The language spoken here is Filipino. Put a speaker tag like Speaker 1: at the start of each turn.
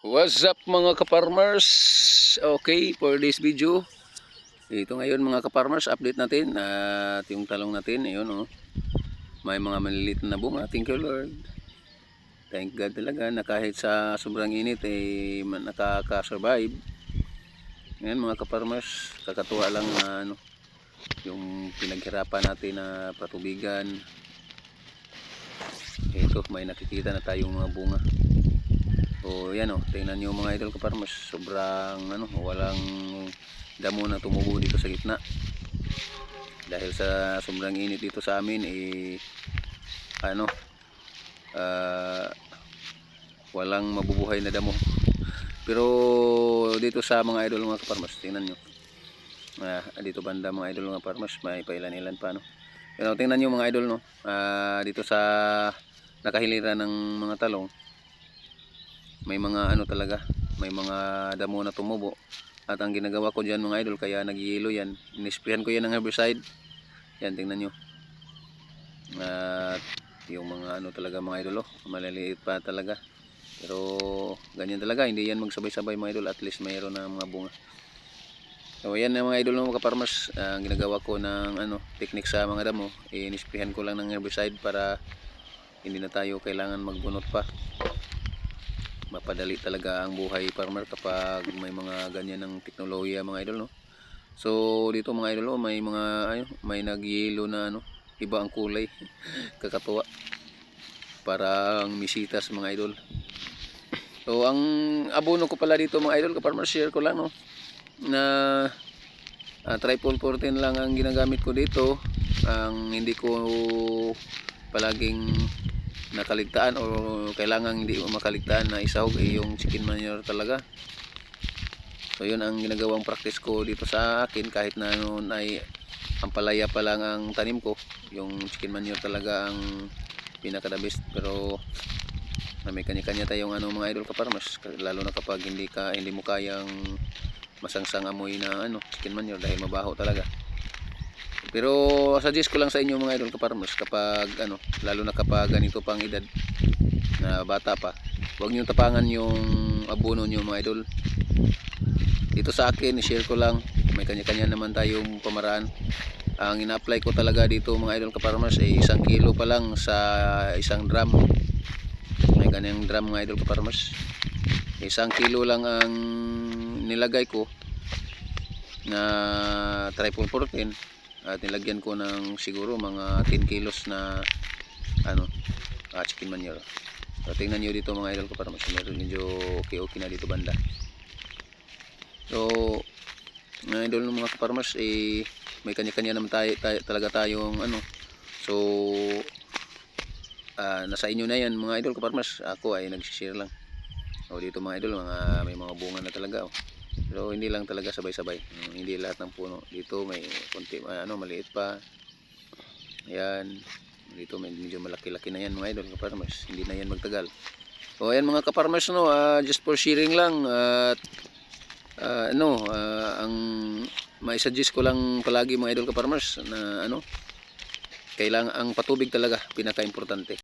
Speaker 1: What's up mga kaparmers? Okay, for this video, ito ngayon mga kaparmers, update natin at yung talong natin, ayun oh. May mga maliliit na bunga, thank you Lord. Thank God talaga na kahit sa sobrang init eh man- nakaka-survive. Ngayon mga kaparmers, kakatuwa lang na ano, yung pinaghirapan natin na patubigan. Ito, may nakikita na tayong mga bunga. So yan oh, tingnan niyo mga idol kaparmers, sobrang ano, walang damo na tumubo dito sa gitna. Dahil sa sobrang init dito sa amin eh ano ah, walang mabubuhay na damo. Pero dito sa mga idol mga kaparmers, tingnan niyo. Ah, dito banda mga idol mga farmers, may pailan-ilan pa no. Pero tingnan niyo mga idol no. Ah, dito sa nakahiliran ng mga talong may mga ano talaga may mga damo na tumubo. At ang ginagawa ko dyan mga idol kaya nagyelo yan. Inisprayan ko yan ng herbicide. Yan tingnan nyo. At yung mga ano talaga mga idol oh, maliliit pa talaga. Pero ganyan talaga hindi yan magsabay-sabay mga idol. At least mayroon na mga bunga. So yan na mga idol ng mga farmers ang ginagawa ko ng ano technique sa mga damo inisprayan ko lang ng herbicide para hindi na tayo kailangan magbunot pa mapadali talaga ang buhay farmer kapag may mga ganyan ng teknolohiya mga idol no? So dito mga idol oh, may mga ano, may nagyelo na ano iba ang kulay kakatuwa parang misitas mga idol. So ang abono ko pala dito mga idol kaparmer share ko lang no? Na uh, triple 14 lang ang ginagamit ko dito. Ang hindi ko palaging nakaligtaan o kailangan hindi makaligtaan na isahog ay yung chicken manure talaga. So yun ang ginagawang practice ko dito sa akin kahit na noon ay ang palaya pa lang ang tanim ko yung chicken manure talaga ang pinaka the best. Pero na may kanya-kanya tayong ano mga idol kaparmas lalo na kapag hindi ka hindi mo kayang masangsang amoy na ano chicken manure dahil mabaho talaga pero suggest ko lang sa inyo mga idol kaparmers kapag ano, lalo na kapag ganito pang edad na bata pa, huwag niyo tapangan yung abono niyo mga idol. Dito sa akin, i-share ko lang, may kanya-kanya naman tayong pamaraan. Ang ina-apply ko talaga dito mga idol kaparmers ay isang kilo pa lang sa isang drum. May ganyang drum mga idol kaparmers. Isang kilo lang ang nilagay ko na triple 14 at nilagyan ko ng siguro mga 10 kilos na ano ah, chicken manure. So tingnan nyo dito mga idol ko para mas meron medyo okay okay na dito banda. So mga idol ng mga farmers eh may kanya-kanya naman tayo, tayo, talaga tayong ano. So ah, nasa inyo na yan mga idol ko farmers ako ay nagsishare lang. O dito mga idol mga may mga bunga na talaga oh. Pero hindi lang talaga sabay-sabay. Mm, Hindi lahat ng puno. Dito may konti ano maliit pa. Ayan. Dito may medyo malaki-laki na yan mga idol kaparmers. Hindi na yan magtagal. O ayan mga kaparmers no, ah, just for sharing lang at ah, ano, ah, ang may suggest ko lang palagi mga idol kaparmers na ano kailangan ang patubig talaga pinaka-importante.